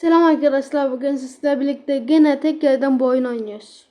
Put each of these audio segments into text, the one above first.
Selam arkadaşlar bugün sizlerle birlikte gene tekrardan bu oyun oynuyoruz.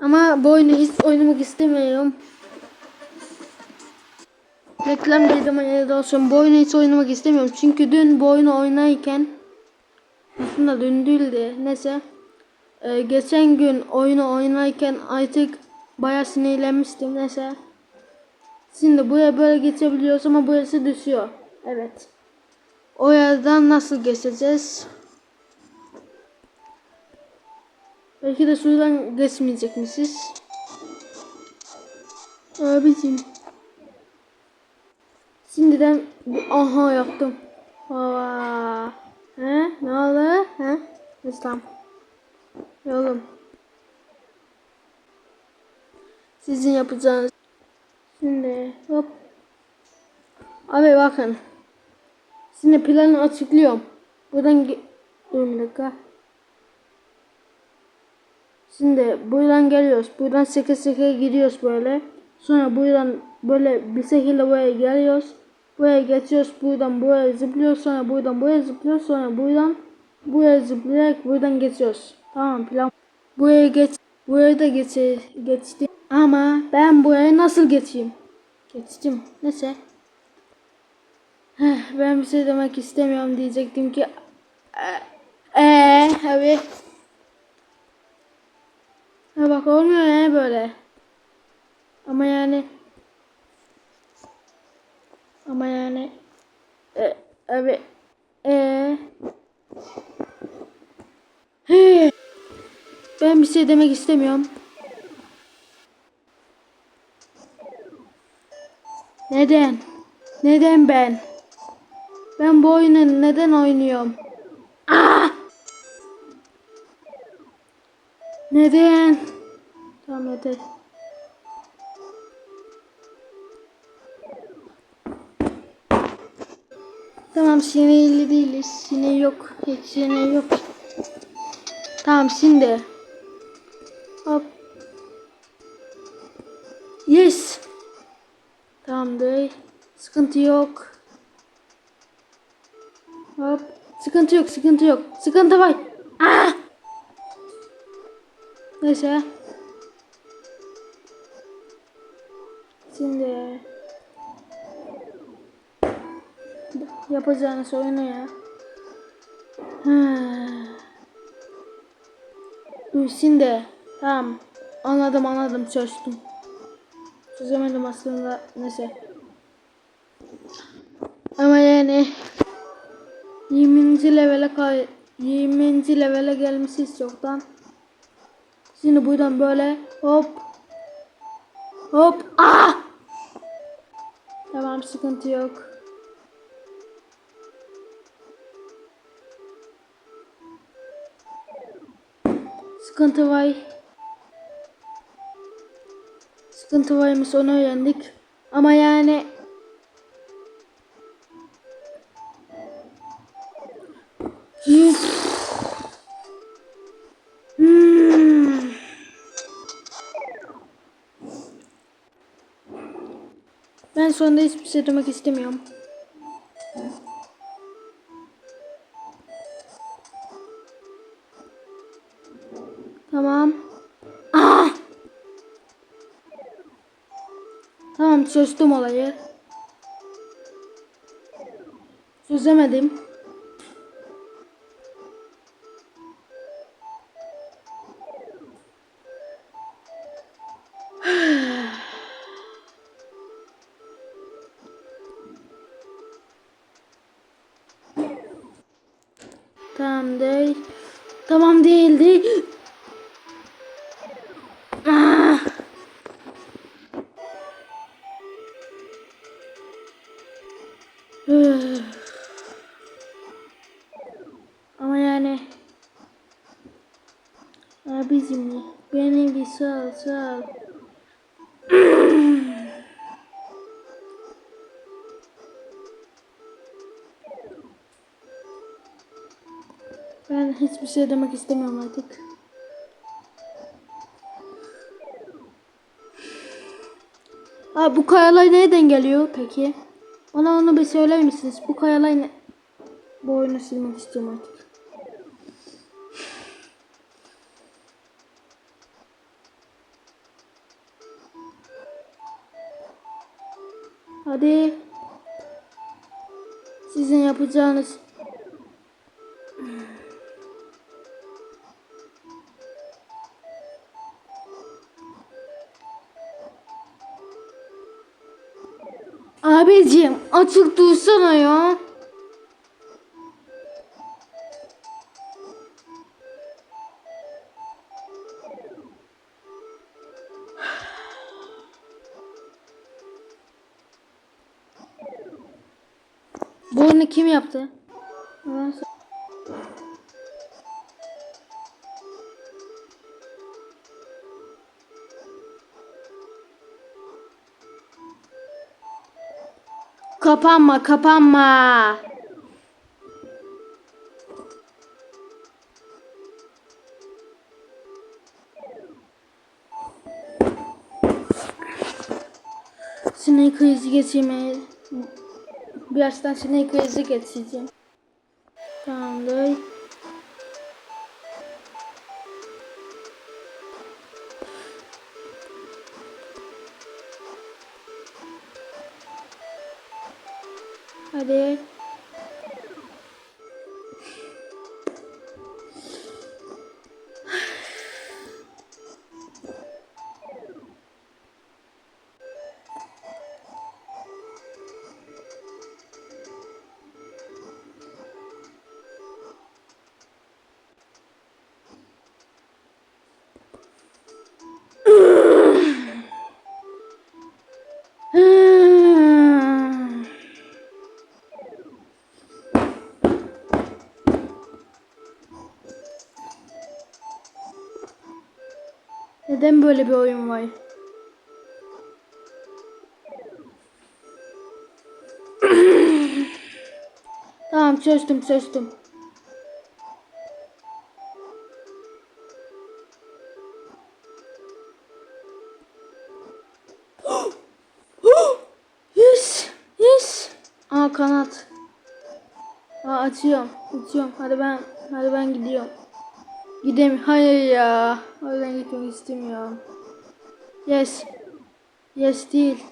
Ama bu oyunu hiç oynamak istemiyorum. Reklam dedim ya da olsun bu oyunu hiç oynamak istemiyorum. Çünkü dün bu oyunu oynarken aslında dün değildi neyse. Ee, geçen gün oyunu oynarken artık bayağı sinirlenmiştim neyse. Şimdi buraya böyle geçebiliyoruz ama burası düşüyor. Evet. O yerden nasıl geçeceğiz? Belki de şuradan geçmeyecekmişiz. Abicim. Şimdiden aha yaptım. Hava. He? Ne oldu? He? İslam. Yolum. Sizin yapacağınız. Şimdi hop. Abi bakın. Şimdi planı açıklıyorum. Buradan Dur bir dakika. Şimdi buradan geliyoruz. Buradan seke seke gidiyoruz böyle. Sonra buradan böyle bir şekilde buraya geliyoruz. Buraya geçiyoruz. Buradan buraya zıplıyoruz. Sonra buradan buraya zıplıyoruz. Sonra buradan buraya zıplayarak buradan geçiyoruz. Tamam plan. Buraya geç. Buraya da geçe, geçtim. Ama ben buraya nasıl geçeyim? Geçtim. Neyse. Ben bir şey demek istemiyorum diyecektim ki eee abi. Ha bak olmuyor ya böyle. Ama yani ama yani e, abi He. ben bir şey demek istemiyorum. Neden? Neden ben ben bu oyunu neden oynuyorum? Ah! Neden? Tamam yeter. Tamam sinirli değiliz. Sinir yok. Hiç sinir yok. Tamam şimdi. Hop. Yes. Tamamdır. Sıkıntı yok. Hop. Sıkıntı yok, sıkıntı yok. Sıkıntı var. Ah! Neyse. Şimdi yapacağınız oyunu ya. Dur şimdi. Tamam. Anladım anladım çözdüm. Çözemedim aslında. Neyse. Ama yani 20. levele kay 20. levele gelmişiz çoktan. Şimdi buradan böyle hop hop ah Tamam sıkıntı yok. Sıkıntı var. Sıkıntı varmış onu öğrendik. Ama yani sonunda hiçbir şey demek istemiyorum. Tamam. Ah! Tamam çözdüm olayı. Çözemedim. Tamam değil. Tamam değildi. Ah! Üf. Ama yani abicim beni bir sal sal. hiçbir şey demek istemiyorum artık. Aa, bu kayalar nereden geliyor peki? Ona onu bir söyler misiniz? Bu kayalar ne? Bu oyunu silmek istiyorum artık. Hadi. Sizin yapacağınız açık dursana ya. Bu oyunu kim yaptı? Kapanma, kapanma. Sinir krizi geçirmeye Birazdan sinir krizi geçireceğim. Tamamdır. Hadi. Neden böyle bir oyun var? tamam çözdüm çözdüm. yes, yes. Aa kanat. Aa açıyorum, açıyorum. Hadi ben, hadi ben gidiyorum. Gidemiyorum. Hayır ya. Oradan gitmek istemiyorum. Yes. Yes değil.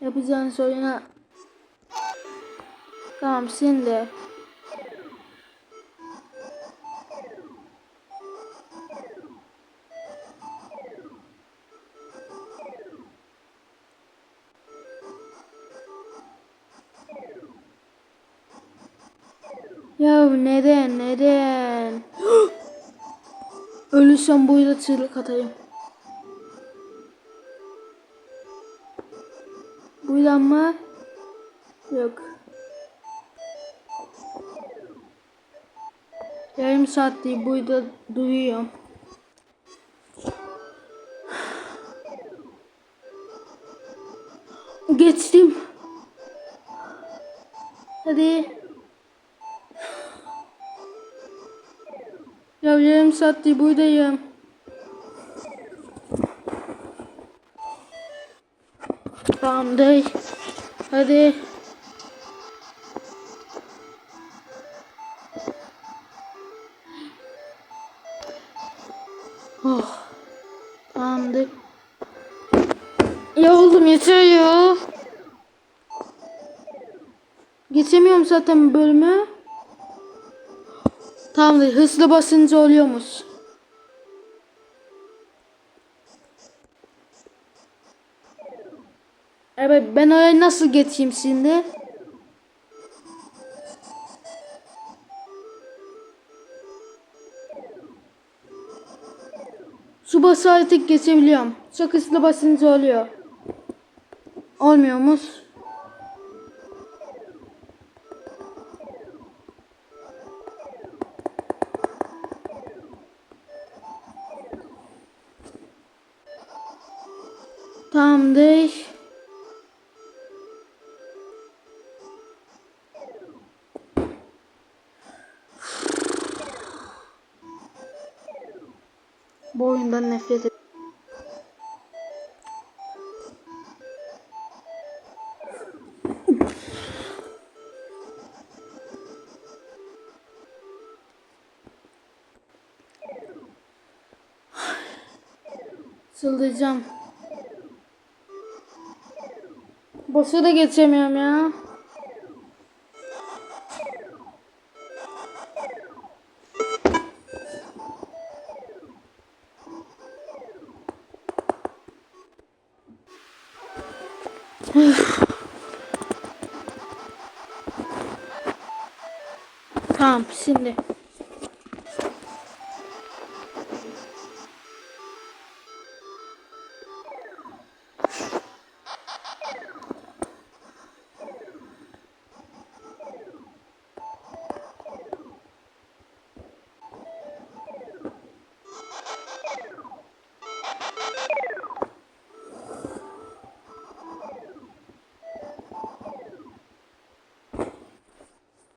Yapacağınız oyuna. Tamam sen de. Ya neden neden? Ölürsem bu yıla çığlık atayım. Bu yılan mı? Yok. Yarım saattir burada duyuyorum. Saattir buradayım. Tamamdır. Hadi. Oh. Tamamdır. Ya oğlum yeter ya. Geçemiyorum zaten bölümü. Tamamdır. Hızlı basınca oluyormuş. Evet ben oraya nasıl geçeyim şimdi? Su bası artık geçebiliyorum. Çok hızlı basınca oluyor. Olmuyormuş. Tamamdır. Bu oyundan nefret et. Çıldıracağım. Basıyor da geçemiyorum ya. tamam şimdi.